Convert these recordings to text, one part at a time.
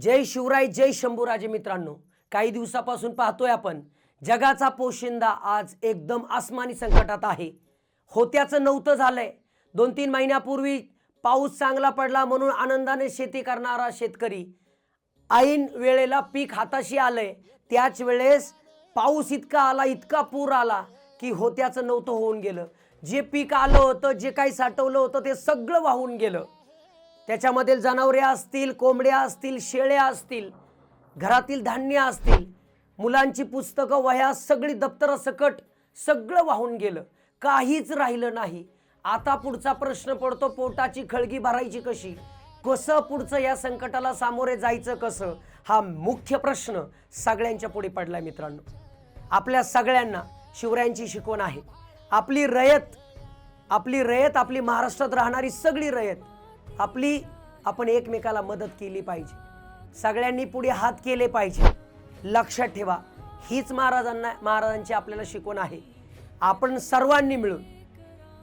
जय शिवराय जय शंभूराजे मित्रांनो. काही दिवसापासून पाहतोय आपण जगाचा पोशिंदा आज एकदम आसमानी संकटात आहे. होत्याचं नव्हतं झालंय. दोन तीन महिन्यापूर्वी पाऊस चांगला पडला म्हणून आनंदाने शेती करणारा शेतकरी ऐन वेळेला पीक हाताशी आलंय. त्याच वेळेस पाऊस इतका आला इतका पूर आला की होत्याचं नव्हतं होऊन गेलं. जे पीक आलं होतं जे काही साठवलं होतं ते सगळं वाहून गेलं. त्याच्यामधील जनावरे असतील कोंबड्या असतील शेळ्या असतील घरातील धान्य असतील मुलांची पुस्तकं वह्या सगळी दप्तरं सकट सगळं वाहून गेलं. काहीच राहिलं नाही. आता पुढचा प्रश्न पडतो पोटाची खळगी भरायची कशी? कसं पुढचं या संकटाला सामोरे जायचं कसं? हा मुख्य प्रश्न सगळ्यांच्या पुढे पडला मित्रांनो. आपल्या सगळ्यांना शिवरायांची शिकवण आहे. आपली रयत आपली रयत आपली महाराष्ट्रात राहणारी सगळी रयत आपली आपण एकमेकाला मदत केली पाहिजे. सगळ्यांनी पुढे हात केले पाहिजे. लक्षात ठेवा हीच महाराजांना महाराजांची आपल्याला शिकवण आहे. आपण सर्वांनी मिळून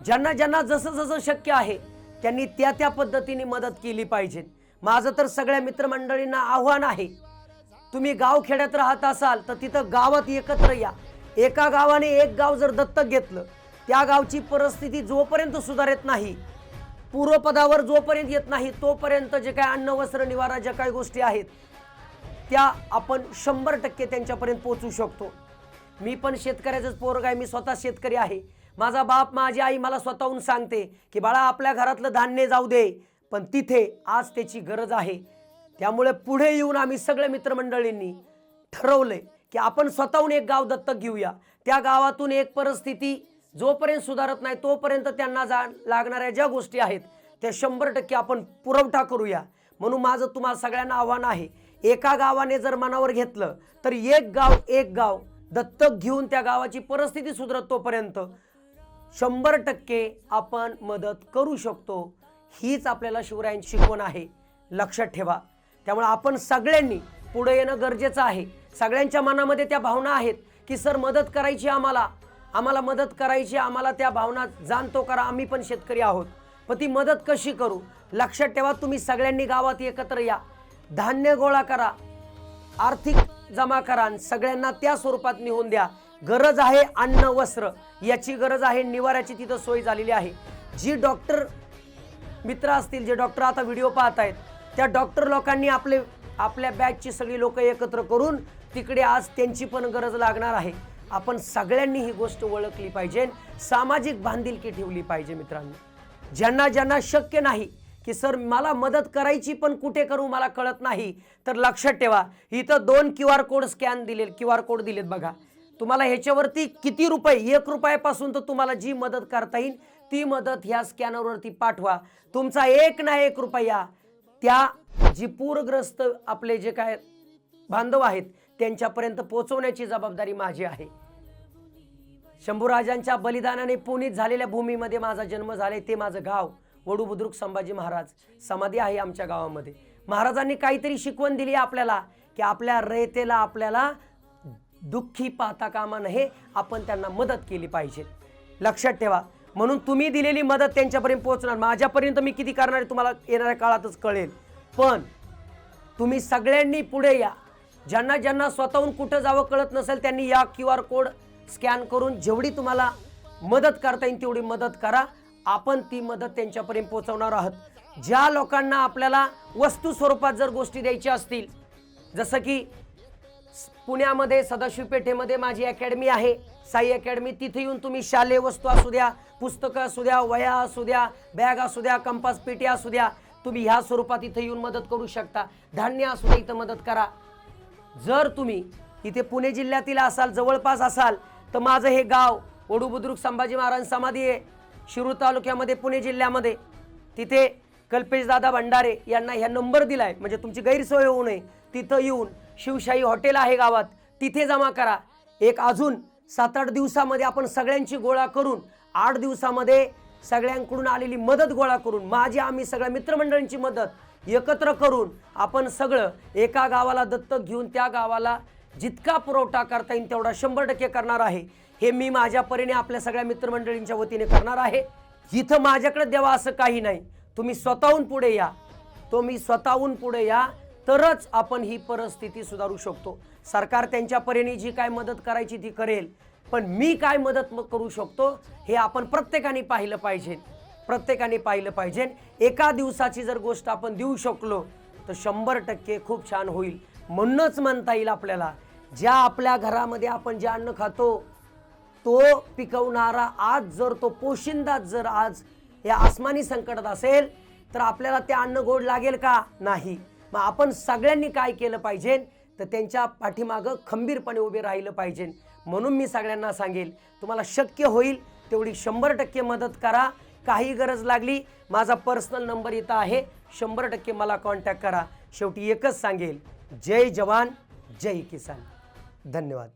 ज्यांना ज्यांना जसं जसं शक्य आहे त्यांनी त्या त्या पद्धतीने मदत केली पाहिजे. माझं तर सगळ्या मित्रमंडळींना आव्हान आहे तुम्ही गाव खेड्यात राहत असाल तर तिथं गावात एकत्र या. एका गावाने एक गाव जर दत्तक घेतलं त्या गावची परिस्थिती जोपर्यंत सुधारत नाही पूर्वपदावर जोपर्यंत येत नाही तोपर्यंत जे काय अन्न वस्त्र निवारा ज्या काही गोष्टी आहेत त्या आपण शंभर टक्के त्यांच्यापर्यंत पोहोचू शकतो. मी पण शेतकऱ्याचंच पोरग आहे मी स्वतः शेतकरी आहे. माझा बाप माझी आई मला स्वतःहून सांगते की बाळा आपल्या घरातलं धान्य जाऊ दे पण तिथे आज त्याची गरज आहे. त्यामुळे पुढे येऊन आम्ही सगळ्या मित्रमंडळींनी ठरवलंय की आपण स्वतःहून एक गाव दत्तक घेऊया. त्या गावातून एक परिस्थिती जोपर्यंत सुधारत नाही तोपर्यंत त्यांना जा लागणाऱ्या ज्या गोष्टी आहेत त्या शंभर टक्के आपण पुरवठा करूया. म्हणून माझं तुम्हाला सगळ्यांना आव्हान आहे एका गावाने जर मनावर घेतलं तर एक गाव एक गाव दत्तक घेऊन त्या गावाची परिस्थिती सुधारत तोपर्यंत शंभर टक्के आपण मदत करू शकतो. हीच आपल्याला शिवरायांची शिकवण आहे. लक्षात ठेवा. त्यामुळे आपण सगळ्यांनी पुढे येणं गरजेचं आहे. सगळ्यांच्या मनामध्ये त्या भावना आहेत की सर मदत करायची आम्हाला. आम्हाला मदत करायची आम्हाला त्या भावना जाणतो करा आम्ही पण शेतकरी आहोत. पण ती मदत कशी करू? लक्षात ठेवा तुम्ही सगळ्यांनी गावात एकत्र या. धान्य गोळा करा आर्थिक जमा करा सगळ्यांना त्या स्वरूपात नेऊन द्या. गरज आहे अन्न वस्त्र. याची गरज आहे निवाऱ्याची तिथं सोय झालेली आहे. जी डॉक्टर मित्र असतील जे डॉक्टर आता व्हिडिओ पाहत आहेत त्या डॉक्टर लोकांनी आपले आपल्या बॅचची सगळी लोक एकत्र करून तिकडे आज त्यांची पण गरज लागणार आहे. आपण सगळ्यांनी ही गोष्ट ओळखली पाहिजे सामाजिक बांधिलकी ठेवली पाहिजे मित्रांनो. ज्यांना ज्यांना शक्य नाही की सर मला मदत करायची पण कुठे करू मला कळत नाही तर लक्षात ठेवा इथं दोन क्यू आर कोड स्कॅन दिले क्यू आर कोड दिलेत बघा. तुम्हाला ह्याच्यावरती किती रुपये एक रुपयापासून तर तुम्हाला जी मदत करता येईल ती मदत ह्या स्कॅनरवरती पाठवा. तुमचा एक ना एक रुपया त्या जी पूरग्रस्त आपले जे काय बांधव आहेत त्यांच्यापर्यंत पोहोचवण्याची जबाबदारी माझी आहे. शंभूराजांच्या बलिदानाने पुनीत झालेल्या भूमीमध्ये माझा जन्म झाले ते माझं गाव वडू बुद्रुक संभाजी महाराज. समाधी आहे आमच्या गावामध्ये. महाराजांनी काहीतरी शिकवण दिली आपल्याला की आपल्या रयतेला आपल्याला दुःखी पाहता कामा नये आपण त्यांना मदत केली पाहिजे. लक्षात ठेवा म्हणून तुम्ही दिलेली मदत त्यांच्यापर्यंत पोहोचणार. माझ्यापर्यंत मी किती करणार आहे तुम्हाला येणाऱ्या काळातच कळेल. पण तुम्ही सगळ्यांनी पुढे या. ज्यांना ज्यांना स्वतःहून कुठं जावं कळत नसेल त्यांनी या क्यू आर कोड स्कॅन करून जेवढी तुम्हाला मदत करता येईल तेवढी मदत करा. आपण ती मदत त्यांच्यापर्यंत पोहोचवणार आहोत. ज्या लोकांना आपल्याला वस्तू स्वरूपात जर गोष्टी द्यायच्या असतील जसं की पुण्यामध्ये सदाशिव पेठेमध्ये माझी अकॅडमी आहे साई अकॅडमी तिथे येऊन तुम्ही शालेय वस्तू असू द्या पुस्तकं असू द्या वह्या असू द्या बॅग असू द्या कंपास पेटी असू द्या तुम्ही ह्या स्वरूपात इथे येऊन मदत करू शकता. धान्य असू द्या इथं मदत करा. जर तुम्ही इथे पुणे जिल्ह्यातील असाल जवळपास असाल तर माझं हे गाव वडू बुद्रुक संभाजी महाराज समाधी आहे. शिरूर तालुक्यामध्ये पुणे जिल्ह्यामध्ये. तिथे कल्पेशदादा भंडारे यांना ह्या नंबर दिला आहे म्हणजे तुमची गैरसोय होऊ नये. तिथं येऊन शिवशाही हॉटेल आहे गावात. तिथे जमा करा. एक अजून सात आठ दिवसामध्ये आपण सगळ्यांची गोळा करून आठ दिवसामध्ये सगळ्यांकडून आलेली मदत गोळा करून माझी आम्ही सगळ्या मित्रमंडळींची मदत एकत्र करून आपण सगळं एका गावाला दत्तक घेऊन त्या गावाला जितका पुरवठा करता येईल तेवढा शंभर टक्के करणार आहे. हे मी माझ्या परीने आपल्या सगळ्या मित्रमंडळींच्या वतीने करणार आहे. जिथं माझ्याकडे देवा असं काही नाही. तुम्ही स्वतःहून पुढे या. तुम्ही स्वतःहून पुढे या तरच आपण ही परिस्थिती सुधारू शकतो. सरकार त्यांच्या परीने जी काय मदत करायची ती करेल. पण मी काय मदत म- करू शकतो हे आपण प्रत्येकाने पाहिलं पाहिजे. प्रत्येकाने पाहिलं पाहिजे. एका दिवसाची जर गोष्ट आपण देऊ शकलो तर शंभर टक्के खूप छान होईल. म्हणूनच म्हणता येईल आपल्याला ज्या आपल्या घरामध्ये आपण जे अन्न खातो तो पिकवणारा आज जर तो पोशिंदाच जर आज या आसमानी संकटात असेल तर आपल्याला ते अन्न गोड लागेल का? नाही. मग आपण सगळ्यांनी काय केलं पाहिजे? तर त्यांच्या पाठीमागं खंबीरपणे उभे राहिलं पाहिजे. म्हणून मी सगळ्यांना सांगेल तुम्हाला शक्य होईल तेवढी शंभर टक्के मदत करा. काही गरज लागली माझा पर्सनल नंबर इथं आहे. शंभर टक्के मला कॉन्टॅक्ट करा. शेवटी एकच सांगेल. जय जवान जय किसान. धन्यवाद.